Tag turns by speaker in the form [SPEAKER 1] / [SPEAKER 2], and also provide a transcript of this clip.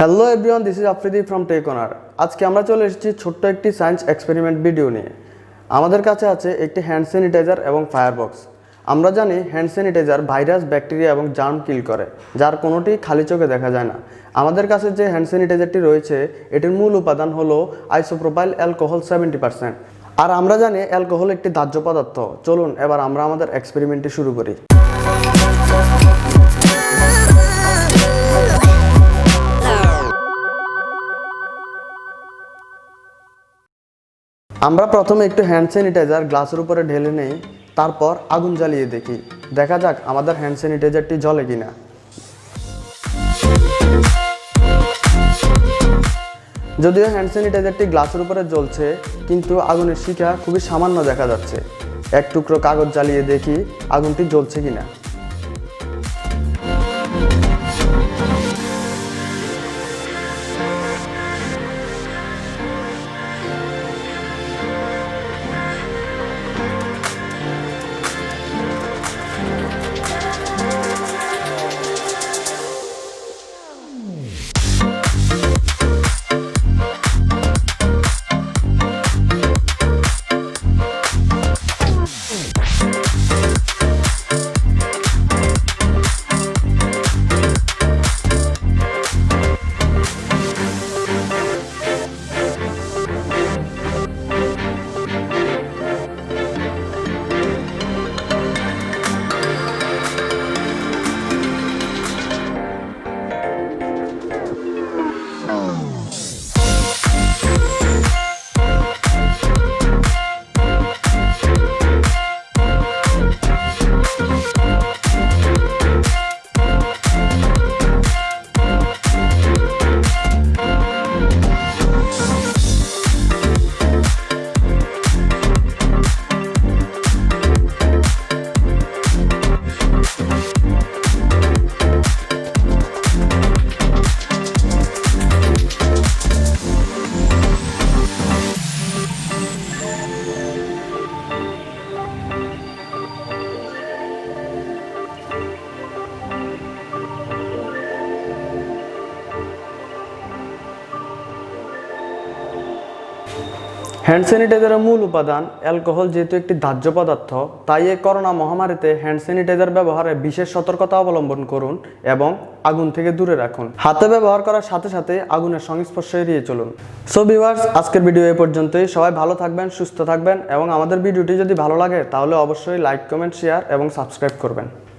[SPEAKER 1] Hello everyone this is Afridi from Technar আজকে আমরা চলে এসেছি ছোট্ট একটি সায়েন্স এক্সপেরিমেন্ট ভিডিও নিয়ে। আমাদের কাছে আছে একটি হ্যান্ড স্যানিটাইজার এবং ফায়ারবক্স আমরা জানি হ্যান্ড স্যানিটাইজার ভাইরাস ব্যাকটেরিয়া এবং জার্ম কিল করে, যার কোনোটি খালি চোখে দেখা যায় না। আমাদের কাছে যে হ্যান্ড স্যানিটাইজারটি রয়েছে, এটির মূল উপাদান হলো আইসোপ্রোপাইল অ্যালকোহল সেভেন্টি পার্সেন্ট আর আমরা জানি অ্যালকোহল একটি দাহ্য পদার্থ। চলুন, এবার আমরা আমাদের এক্সপেরিমেন্টটি শুরু করি। আমরা প্রথমে একটু হ্যান্ড স্যানিটাইজার গ্লাসের উপরে ঢেলে নেই, তারপর আগুন জ্বালিয়ে দেখি। দেখা যাক আমাদের হ্যান্ড স্যানিটাইজারটি জ্বলে কিনা। যদিও হ্যান্ড স্যানিটাইজারটি গ্লাসের উপরে জ্বলছে, কিন্তু আগুনের শিখা খুবই সামান্য দেখা যাচ্ছে। এক টুকরো কাগজ জ্বালিয়ে দেখি আগুনটি জ্বলছে কিনা। হ্যান্ড স্যানিটাইজারের মূল উপাদান অ্যালকোহল যেহেতু একটি দাহ্য পদার্থ, তাই এই করোনা মহামারীতে হ্যান্ড স্যানিটাইজার ব্যবহারে বিশেষ সতর্কতা অবলম্বন করুন এবং আগুন থেকে দূরে রাখুন। হাতে ব্যবহার করার সাথে সাথে আগুনের সংস্পর্শ এড়িয়ে চলুন। সো ভিউয়ার্স আজকের ভিডিও এ পর্যন্তই। সবাই ভালো থাকবেন, সুস্থ থাকবেন এবং আমাদের ভিডিওটি যদি ভালো লাগে, তাহলে অবশ্যই লাইক কমেন্ট শেয়ার এবং সাবস্ক্রাইব করবেন।